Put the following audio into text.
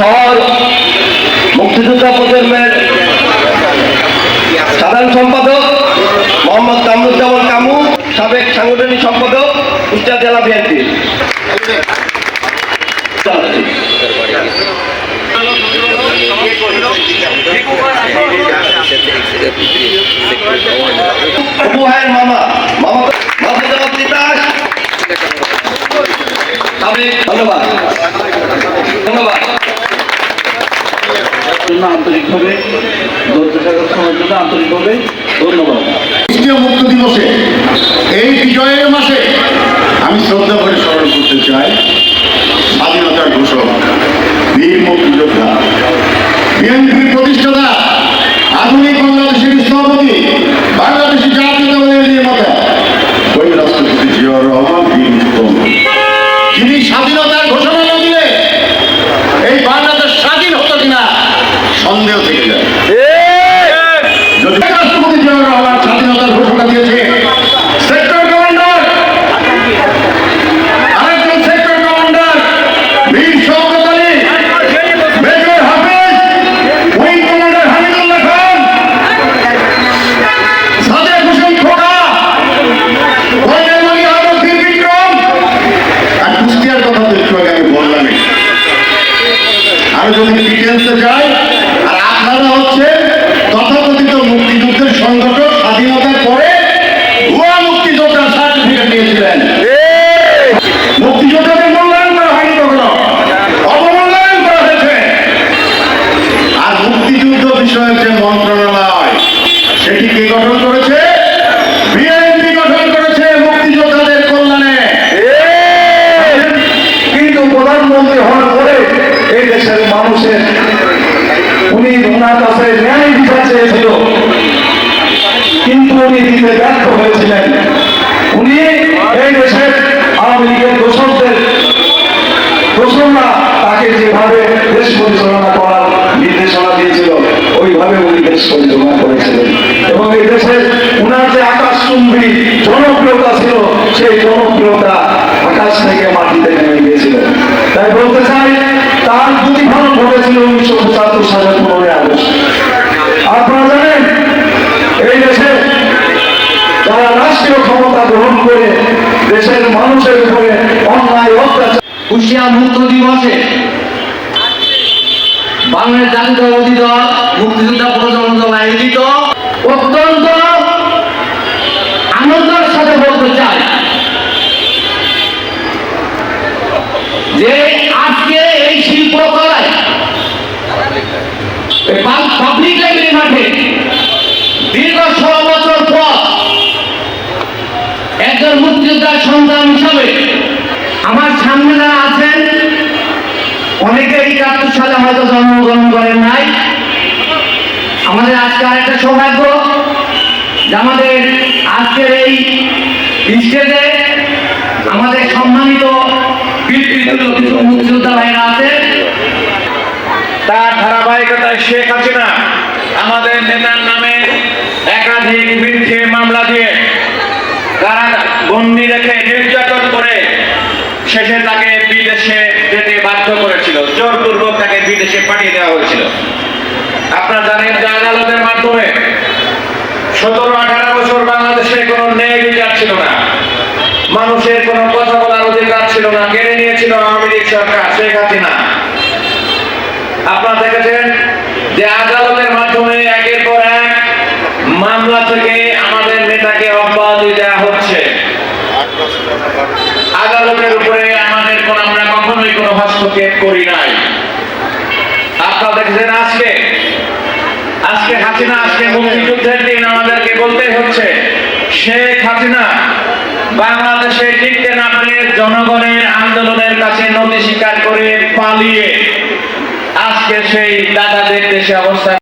শহর মুক্তিযোদ্ধা প্রজন্মের সাধারণ সম্পাদক মোহাম্মদ কামরুজ্জামান কামু, সাবেক সাংগঠনিক সম্পাদক কুষ্টিয়া জেলা বিএনপি। মামা মামা ধন্যবাদ। ধন্যবাদ। জন্য আন্তরিকভাবে ধৈর্য সাগর সময়ের জন্য আন্তরিকভাবে ধন্যবাদ। রাষ্ট্রীয় মুক্ত দিবসে এই বিজয়ের মাসে আমি শ্রদ্ধা করে স্মরণ করতে চাই। গঠন করেছে, বিএনপি গঠন করেছে মুক্তিযোদ্ধাদের কল্যাণে। কিন্তু প্রধানমন্ত্রী হওয়ার পরে এই দেশের মানুষের কিন্তু উনি দিতে ব্যর্থ হয়েছিলেন। সেই জনপ্রিয়তা আকাশ থেকে মাটিতে নেমে গিয়েছিল। তাই বলতে চাই তার প্রতিফলন ঘটেছিল উনিশশো পঁচাত্তর সালের পনেরোই আগস্ট। আপনারা জানেন এই দেশে যারা রাষ্ট্রীয় ক্ষমতা গ্রহণ করে দেশের মানুষের উপরে অন্যায় অত্যাচার কুষ্টিয়া মুক্ত দিবসে বাংলাদেশ জাতীয়তাবাদী দল মুক্তিযোদ্ধা প্রজন্ম দল আয়োজিত অত্যন্ত পাবলিক লাইব্রেরি মাঠে দীর্ঘ ষোলো বছর পর একজন মুক্তিযোদ্ধার সন্তান হিসাবে আমার সামনে যারা আছেন, অনেকে একাত্তর সালে হয়তো জন্মগ্রহণ করেন নাই। আমাদের আজকে আরেকটা সৌভাগ্য যে আমাদের আজকের এই স্টেজে আমাদের সম্মানিত মুক্তিযোদ্ধা ভাইরা আছে তার ধারাবাহিকতায় শেখ হাসিনা আমাদের নেতার নামে একাধিক মিথ্যে মামলা দিয়ে কারা বন্দি রেখে নির্যাতন করে শেষে তাকে বিদেশে যেতে বাধ্য করেছিল। জোরপূর্বক তাকে বিদেশে পাঠিয়ে দেওয়া হয়েছিল। আপনারা জানেন যে আদালতের মাধ্যমে সতেরো, আঠারো বছর বাংলাদেশে কোনো ন্যায় বিচার ছিল না। মানুষের কোনো কথা বলার অধিকার ছিল না। কেড়ে নিয়েছিল আওয়ামী লীগ সরকার শেখ হাসিনা। আপনারা দেখেছেন যে আদালতের মাধ্যমে একের পর এক মামলা থেকে আমাদের নেতাকে অব্যাহতি দেওয়া হচ্ছে। আদালতের উপরে আমাদের কোন, আমরা কখনোই কোনো হস্তক্ষেপ করি নাই। আপনারা দেখেছেন আজকে আজকে হাসিনা, আজকে মুক্তিযুদ্ধের দিন আমাদেরকে বলতে হচ্ছে, শেখ হাসিনা বাংলাদেশে টিকতে না পেরে জনগণের আন্দোলনের কাছে নথি স্বীকার করে পালিয়ে আজকে সেই দাদাদের দেশে অবস্থান